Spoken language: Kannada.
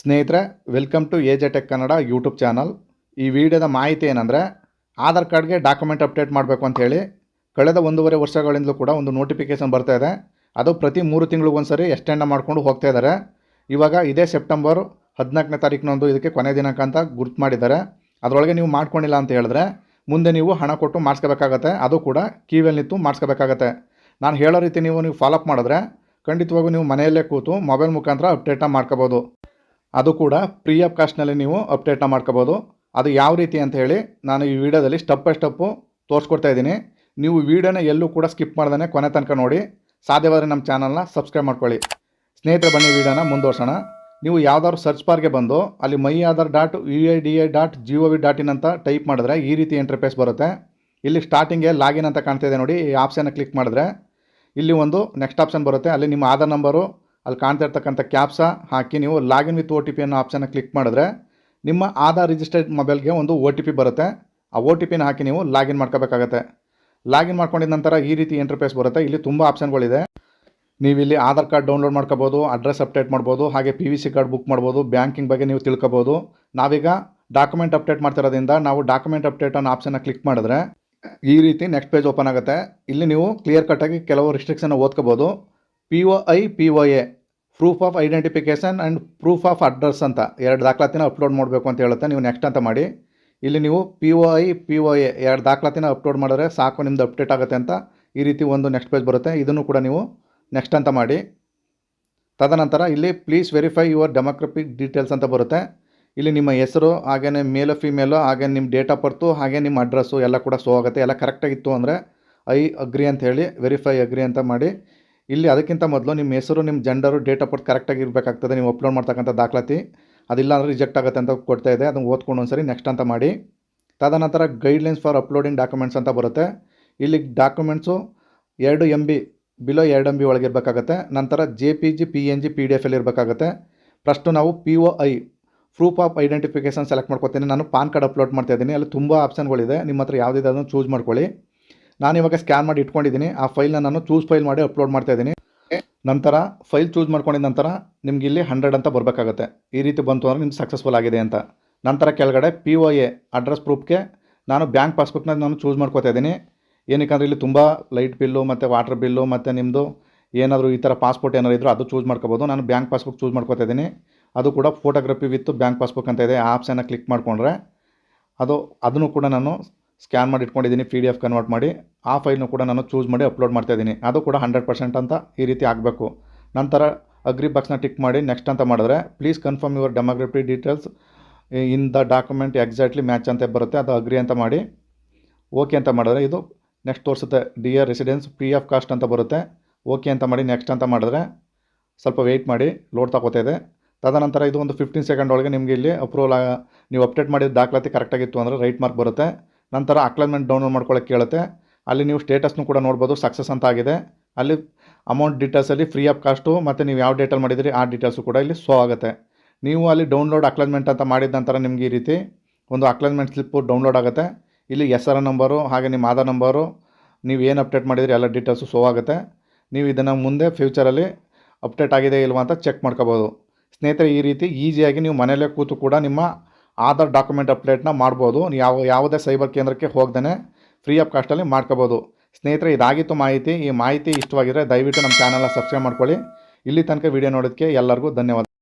ಸ್ನೇಹಿತರೆ welcome to A J tech Kannada YouTube channel ಈ ವಿಡಿಯೋದ ಮಾಹಿತಿ ಏನಂದರೆ, ಆಧಾರ್ ಕಾರ್ಡ್ಗೆ ಡಾಕ್ಯುಮೆಂಟ್ ಅಪ್ಡೇಟ್ ಮಾಡಬೇಕು ಅಂತ ಹೇಳಿ, ಕಳೆದ ಒಂದೂವರೆ ವರ್ಷಗಳಿಂದಲೂ ಕೂಡ ಒಂದು ನೋಟಿಫಿಕೇಷನ್ ಬರ್ತಾ ಇದೆ. ಅದು ಪ್ರತಿ ಮೂರು ತಿಂಗಳಿಗೊಂದು ಸರಿ ಎಕ್ಸ್ಟೆಂಡ್ ಮಾಡಿಕೊಂಡು ಹೋಗ್ತಾ ಇದ್ದಾರೆ ಇವಾಗ ಇದೇ ಸೆಪ್ಟೆಂಬರ್ ಹದಿನಾಲ್ಕನೇ ತಾರೀಕಿನೊಂದು ಇದಕ್ಕೆ ಕೊನೆ ದಿನಾಂಕ ಅಂತ ಗುರ್ತು ಮಾಡಿದ್ದಾರೆ. ಅದರೊಳಗೆ ನೀವು ಮಾಡ್ಕೊಂಡಿಲ್ಲ ಅಂತ ಹೇಳಿದ್ರೆ, ಮುಂದೆ ನೀವು ಹಣ ಕೊಟ್ಟು ಮಾಡಿಸ್ಕೋಬೇಕಾಗತ್ತೆ. ಅದು ಕೂಡ ಕೀವಲ್ಲಿ ನಿಂತು ಮಾಡಿಸ್ಕೋಬೇಕಾಗತ್ತೆ. ನಾನು ಹೇಳೋ ರೀತಿ ನೀವು ನೀವು ಫಾಲೋಅಪ್ ಮಾಡಿದ್ರೆ, ಖಂಡಿತವಾಗೂ ನೀವು ಮನೆಯಲ್ಲೇ ಕೂತು ಮೊಬೈಲ್ ಮುಖಾಂತರ ಅಪ್ಡೇಟನ್ನ ಮಾಡ್ಕೋಬೋದು. ಅದು ಕೂಡ ಫ್ರೀ ಆಫ್ ಕಾಸ್ಟ್ನಲ್ಲಿ ನೀವು ಅಪ್ಡೇಟ್ನ ಮಾಡ್ಕೋಬೋದು. ಅದು ಯಾವ ರೀತಿ ಅಂತ ಹೇಳಿ ನಾನು ಈ ವಿಡಿಯೋದಲ್ಲಿ ಸ್ಟೆಪ್ ಬೈ ಸ್ಟೆಪ್ಪು ತೋರಿಸ್ಕೊಡ್ತಾ ಇದ್ದೀನಿ. ನೀವು ವಿಡಿಯೋನ ಎಲ್ಲೂ ಕೂಡ ಸ್ಕಿಪ್ ಮಾಡ್ದೇ ಕೊನೆ ತನಕ ನೋಡಿ. ಸಾಧ್ಯವಾದರೆ ನಮ್ಮ ಚಾನಲ್ನ ಸಬ್ಸ್ಕ್ರೈಬ್ ಮಾಡ್ಕೊಳ್ಳಿ. ಸ್ನೇಹಿತರೆ, ಬನ್ನಿ ವಿಡಿಯೋನ ಮುಂದುವರ್ಸೋಣ. ನೀವು ಯಾವ್ದಾದ್ರು ಸರ್ಚ್ ಬಾರ್ಗೆ ಬಂದು ಅಲ್ಲಿ my Aadhaar dot U I D A I dot G O V dot in type ಮಾಡಿದ್ರೆ ಈ ರೀತಿ ಇಂಟರ್ಫೇಸ್ ಬರುತ್ತೆ. ಇಲ್ಲಿ ಸ್ಟಾರ್ಟಿಂಗೆ ಲಾಗಿನ್ ಅಂತ ಕಾಣ್ತಾ ಇದೆ ನೋಡಿ. ಈ ಆಪ್ಷನ್ನ ಕ್ಲಿಕ್ ಮಾಡಿದ್ರೆ ಇಲ್ಲಿ ಒಂದು ನೆಕ್ಸ್ಟ್ ಆಪ್ಷನ್ ಬರುತ್ತೆ. ಅಲ್ಲಿ ನಿಮ್ಮ ಆಧಾರ್ ನಂಬರು ಅಲ್ಲಿ ಕಾಣ್ತಾ ಇರ್ತಕ್ಕಂಥ ಕ್ಯಾಪ್ಸ ಹಾಕಿ ನೀವು login with O T P ಅನ್ನೋ ಆಪ್ಷನ್ನ ಕ್ಲಿಕ್ ಮಾಡಿದ್ರೆ ನಿಮ್ಮ ಆಧಾರ್ ರಿಜಿಸ್ಟರ್ಡ್ ಮೊಬೈಲ್ಗೆ ಒಂದು ಓ ಟಿ ಪಿ ಬರುತ್ತೆ. ಆ ಒ ಟಿ ಪಿನ ಹಾಕಿ ನೀವು ಲಾಗಿನ್ ಮಾಡ್ಕೋಬೇಕಾಗತ್ತೆ. ಲಾಗಿನ್ ಮಾಡ್ಕೊಂಡಿದ ನಂತರ ಈ ರೀತಿ ಇಂಟರ್ಫೇಸ್ ಬರುತ್ತೆ. ಇಲ್ಲಿ ತುಂಬ ಆಪ್ಷನ್ಗಳಿದೆ ನೀವು ಇಲ್ಲಿ ಆಧಾರ್ ಕಾರ್ಡ್ ಡೌನ್ಲೋಡ್ ಮಾಡ್ಕೋಬೋದು ಅಡ್ರೆಸ್ ಅಪ್ಡೇಟ್ ಮಾಡ್ಬೋದು, ಹಾಗೆ P V C card book ಮಾಡ್ಬೋದು ಬ್ಯಾಂಕಿಂಗ್ ಬಗ್ಗೆ ನೀವು ತಿಳ್ಕೊಬೋದು. ನಾವೀಗ ಡಾಕ್ಯುಮೆಂಟ್ ಅಪ್ಡೇಟ್ ಮಾಡ್ತಿರೋದ್ರಿಂದ ನಾವು ಡಾಕ್ಯುಮೆಂಟ್ ಅಪ್ಡೇಟ್ ಅನ್ನೋ ಆಪ್ಷನ್ನ ಕ್ಲಿಕ್ ಮಾಡಿದ್ರೆ ಈ ರೀತಿ ನೆಕ್ಸ್ಟ್ ಪೇಜ್ ಓಪನ್ ಆಗುತ್ತೆ. ಇಲ್ಲಿ ನೀವು ಕ್ಲಿಯರ್ ಕಟ್ಟಾಗಿ ಕೆಲವು restriction ಓದ್ಕೋಬೋದು. P O I P O A proof of identification and proof of address ಅಂತ. ಎರಡು ದಾಖಲಾತಿನ ಅಪ್ಲೋಡ್ ಮಾಡಬೇಕು ಅಂತ ಹೇಳುತ್ತೆ. ನೀವು ನೆಕ್ಸ್ಟ್ ಅಂತ ಮಾಡಿ. ಇಲ್ಲಿ ನೀವು P O I P O A ಎರಡು ದಾಖಲಾತಿನ ಅಪ್ಲೋಡ್ ಮಾಡಿದ್ರೆ ಸಾಕು ನಿಮ್ಮದು ಅಪ್ಡೇಟ್ ಆಗುತ್ತೆ ಅಂತ ಈ ರೀತಿ ಒಂದು ನೆಕ್ಸ್ಟ್ ಪೇಜ್ ಬರುತ್ತೆ. ಇದನ್ನು ಕೂಡ ನೀವು ನೆಕ್ಸ್ಟ್ ಅಂತ ಮಾಡಿ. ತದನಂತರ ಇಲ್ಲಿ please verify your demographic details ಅಂತ ಬರುತ್ತೆ. ಇಲ್ಲಿ ನಿಮ್ಮ ಹೆಸರು ಹಾಗೆಯೇ ಮೇಲು ಫಿಮೇಲು ಹಾಗೆ ನಿಮ್ಮ ಡೇಟ್ ಆಫ್ ಬರ್ತು ಹಾಗೆ ನಿಮ್ಮ ಅಡ್ರೆಸ್ಸು ಎಲ್ಲ ಕೂಡ ಸೋ ಆಗುತ್ತೆ. ಎಲ್ಲ ಕರೆಕ್ಟಾಗಿತ್ತು ಅಂದರೆ ಐ ಅಗ್ರಿ ಅಂತ ಹೇಳಿ ವೆರಿಫೈ ಅಗ್ರಿ ಅಂತ ಮಾಡಿ. ಇಲ್ಲಿ ಅದಕ್ಕಿಂತ ಮೊದಲು ನಿಮ್ಮ ಹೆಸರು, ನಿಮ್ಮ ಜೆಂಡರು ಡೇಟ್ ಆಫ್ ಬರ್ತ್ ಕರೆಕ್ಟಾಗಿ ಇರಬೇಕಾಗ್ತದೆ. ನೀವು ಅಪ್ಲೋಡ್ ಮಾಡ್ತಕ್ಕಂಥ ದಾಖಲಾತಿ ಅದಿಲ್ಲ ಅಂದರೆ ರಿಜೆಕ್ಟ್ ಆಗುತ್ತೆ ಅಂತ ಕೊಡ್ತಾ ಇದೆ. ಅದನ್ನು ಓದ್ಕೊಂಡು ಒಂದ್ಸರಿ ನೆಕ್ಸ್ಟ್ ಅಂತ ಮಾಡಿ. ತದನಂತರ ಗೈಡ್ಲೈನ್ಸ್ ಫಾರ್ ಅಪ್ಲೋಡಿಂಗ್ ಡಾಕ್ಯುಮೆಂಟ್ಸ್ ಅಂತ ಬರುತ್ತೆ. ಇಲ್ಲಿ ಡಾಕ್ಯುಮೆಂಟ್ಸು ಎರಡು ಎಂ ಬಿ ಬಿಲೋ ಎರಡು ಎಂ ಬಿ ಒಳಗಿರಬೇಕಾಗತ್ತೆ ನಂತರ J P G P N G P D F ಎಲ್ಲಿ ಇರಬೇಕಾಗತ್ತೆ. ಫಸ್ಟು ನಾವು P O I proof of identification select ಮಾಡ್ಕೊತೀನಿ. ನಾನು ಪಾನ್ ಕಾರ್ಡ್ ಅಪ್ಲೋಡ್ ಮಾಡ್ತಾ ಇದ್ದೀನಿ. ಅಲ್ಲಿ ತುಂಬ ಆಪ್ಷನ್ಗಳಿದೆ ನಿಮ್ಮ ಹತ್ರ ಯಾವುದಿದೆ ಅದನ್ನು ಚೂಸ್ ಮಾಡ್ಕೊಳ್ಳಿ. ನಾನು ಇವಾಗ ಸ್ಕ್ಯಾನ್ ಮಾಡಿ ಇಟ್ಕೊಂಡಿದ್ದೀನಿ. ಆ ಫೈಲ್ನ ನಾನು ಚೂಸ್ ಫೈಲ್ ಮಾಡಿ ಅಪ್ಲೋಡ್ ಮಾಡ್ತಾ ಇದ್ದೀನಿ. ನಂತರ ಫೈಲ್ ಚೂಸ್ ಮಾಡ್ಕೊಂಡಿದ ನಂತರ ನಿಮ್ಗೆ ಇಲ್ಲಿ ಹಂಡ್ರೆಡ್ ಅಂತ ಬರಬೇಕಾಗತ್ತೆ. ಈ ರೀತಿ ಬಂತು ಅಂದರೆ ನಿಮ್ಗೆ ಸಕ್ಸಸ್ಫುಲ್ ಆಗಿದೆ ಅಂತ. ನಂತರ ಕೆಳಗಡೆ ಪಿ ಒ ಎ ಅಡ್ರೆಸ್ ಪ್ರೂಫ್ಗೆ ನಾನು ಬ್ಯಾಂಕ್ ಪಾಸ್ಬುಕ್ನ ನಾನು ಚೂಸ್ ಮಾಡ್ಕೋತಾ ಇದ್ದೀನಿ. ಏನಕ್ಕಂದ್ರೆ ಇಲ್ಲಿ ತುಂಬ ಲೈಟ್ ಬಿಲ್ಲು ಮತ್ತು ವಾಟರ್ ಬಿಲ್ಲು ಮತ್ತು ನಿಮ್ಮದು ಏನಾದರೂ ಈ ಥರ ಪಾಸ್ಪೋರ್ಟ್ ಏನಾದ್ರು ಇದ್ದರೂ ಅದು ಚೂಸ್ ಮಾಡ್ಕೋಬೋದು. ನಾನು ಬ್ಯಾಂಕ್ ಪಾಸ್ಬುಕ್ ಚೂಸ್ ಮಾಡ್ಕೋತಾ ಇದ್ದೀನಿ. ಅದು ಕೂಡ ಫೋಟೋಗ್ರಫಿ ವಿತ್ ಬ್ಯಾಂಕ್ ಪಾಸ್ಬುಕ್ ಅಂತ ಇದೆ. ಆ ಆಪ್ಸನ್ನು ಕ್ಲಿಕ್ ಮಾಡಿಕೊಂಡ್ರೆ ಅದು, ಅದನ್ನು ಕೂಡ ನಾನು ಸ್ಕ್ಯಾನ್ ಮಾಡಿ ಇಟ್ಕೊಂಡಿದ್ದೀನಿ ಪಿ ಡಿ ಎಫ್ ಕನ್ವರ್ಟ್ ಮಾಡಿ. ಆ ಫೈಲ್ನು ಕೂಡ ನಾನು ಚೂಸ್ ಮಾಡಿ ಅಪ್ಲೋಡ್ ಮಾಡ್ತಾ ಇದ್ದೀನಿ. ಅದು ಕೂಡ ಹಂಡ್ರೆಡ್ ಪರ್ಸೆಂಟ್ ಅಂತ ಈ ರೀತಿ ಆಗಬೇಕು. ನಂತರ ಅಗ್ರಿ ಬಾಕ್ಸ್ನ ಟಿಕ್ ಮಾಡಿ ನೆಕ್ಸ್ಟ್ ಅಂತ ಮಾಡಿದ್ರೆ please confirm your demography details in the document exactly match ಅಂತ ಬರುತ್ತೆ. ಅದು ಅಗ್ರಿ ಅಂತ ಮಾಡಿ. ಓಕೆ ಅಂತ ಮಾಡಿದ್ರೆ ಇದು ನೆಕ್ಸ್ಟ್ ತೋರಿಸುತ್ತೆ. D R residence free of cost ಅಂತ ಬರುತ್ತೆ. ಓಕೆ ಅಂತ ಮಾಡಿ ನೆಕ್ಸ್ಟ್ ಅಂತ ಮಾಡಿದ್ರೆ, ಸ್ವಲ್ಪ ವೆಯ್ಟ್ ಮಾಡಿ ಲೋಡ್ ತಗೋತಾ ಇದೆ. ತದನಂತರ ಇದು ಒಂದು ಫಿಫ್ಟೀನ್ ಸೆಕೆಂಡ್ ಒಳಗೆ ನಿಮಗೆ ಇಲ್ಲಿ ಅಪ್ರೂವಲ್ ನೀವು ಅಪ್ಡೇಟ್ ಮಾಡಿದ ದಾಖಲಾತಿ ಕರೆಕ್ಟಾಗಿತ್ತು ಅಂದರೆ ರೈಟ್ ಮಾರ್ಕ್ ಬರುತ್ತೆ. ನಂತರ ಅಕ್ಲೈನ್ಮೆಂಟ್ ಡೌನ್ಲೋಡ್ ಮಾಡ್ಕೊಳ್ಳೋಕೆ ಕೇಳುತ್ತೆ. ಅಲ್ಲಿ ನೀವು ಸ್ಟೇಟಸ್ನು ಕೂಡ ನೋಡ್ಬೋದು, ಸಕ್ಸಸ್ ಅಂತ ಆಗಿದೆ. ಅಲ್ಲಿ ಅಮೌಂಟ್ ಡೀಟೇಲ್ಸಲ್ಲಿ ಫ್ರೀ ಆಫ್ ಕಾಸ್ಟು ಮತ್ತು ನೀವು ಯಾವ ಡೇಟಲ್ಲಿ ಮಾಡಿದಿರಿ ಆ ಡೀಟೇಲ್ಸು ಕೂಡ ಇಲ್ಲಿ ಶೋ ಆಗುತ್ತೆ. ನೀವು ಅಲ್ಲಿ ಡೌನ್ಲೋಡ್ ಅಕ್ಲೈನ್ಮೆಂಟ್ ಅಂತ ಮಾಡಿದ ನಂತರ ನಿಮ್ಗೆ ಈ ರೀತಿ ಒಂದು ಅಕ್ಲೈನ್ಮೆಂಟ್ ಸ್ಲಿಪ್ಪು ಡೌನ್ಲೋಡ್ ಆಗುತ್ತೆ. ಇಲ್ಲಿ ಎಸ್ ಆರ್ ನಂಬರು, ಹಾಗೆ ನಿಮ್ಮ ಆಧಾರ್ ನಂಬರು, ನೀವು ಏನು ಅಪ್ಡೇಟ್ ಮಾಡಿದಿರಿ ಎಲ್ಲ ಡೀಟೇಲ್ಸು ಶೋ ಆಗುತ್ತೆ. ನೀವು ಇದನ್ನು ಮುಂದೆ ಫ್ಯೂಚರಲ್ಲಿ ಅಪ್ಡೇಟ್ ಆಗಿದೆ ಇಲ್ವಾ ಅಂತ ಚೆಕ್ ಮಾಡ್ಕೋಬೋದು. ಸ್ನೇಹಿತರೆ, ಈ ರೀತಿ ಈಸಿಯಾಗಿ ನೀವು ಮನೆಯಲ್ಲೇ ಕೂತು ಕೂಡ ನಿಮ್ಮ ಆಧಾರ್ ಡಾಕ್ಯುಮೆಂಟ್ ಅಪ್ಡೇಟ್ನ ಮಾಡ್ಬೋದು. ಯಾವ, ಯಾವುದೇ ಸೈಬರ್ ಕೇಂದ್ರಕ್ಕೆ ಹೋಗ್ದೇ ಫ್ರೀ ಆಫ್ ಕಾಸ್ಟಲ್ಲಿ ಮಾಡ್ಕೋಬೋದು. ಸ್ನೇಹಿತರೆ, ಇದಾಗಿತ್ತು ಮಾಹಿತಿ. ಈ ಮಾಹಿತಿ ಇಷ್ಟವಾಗಿದ್ದರೆ ದಯವಿಟ್ಟು ನಮ್ಮ ಚಾನಲ್ನ ಸಬ್ಸ್ಕ್ರೈಬ್ ಮಾಡ್ಕೊಳ್ಳಿ. ಇಲ್ಲಿ ತನಕ ವಿಡಿಯೋ ನೋಡೋದಕ್ಕೆ ಎಲ್ಲರಿಗೂ ಧನ್ಯವಾದ.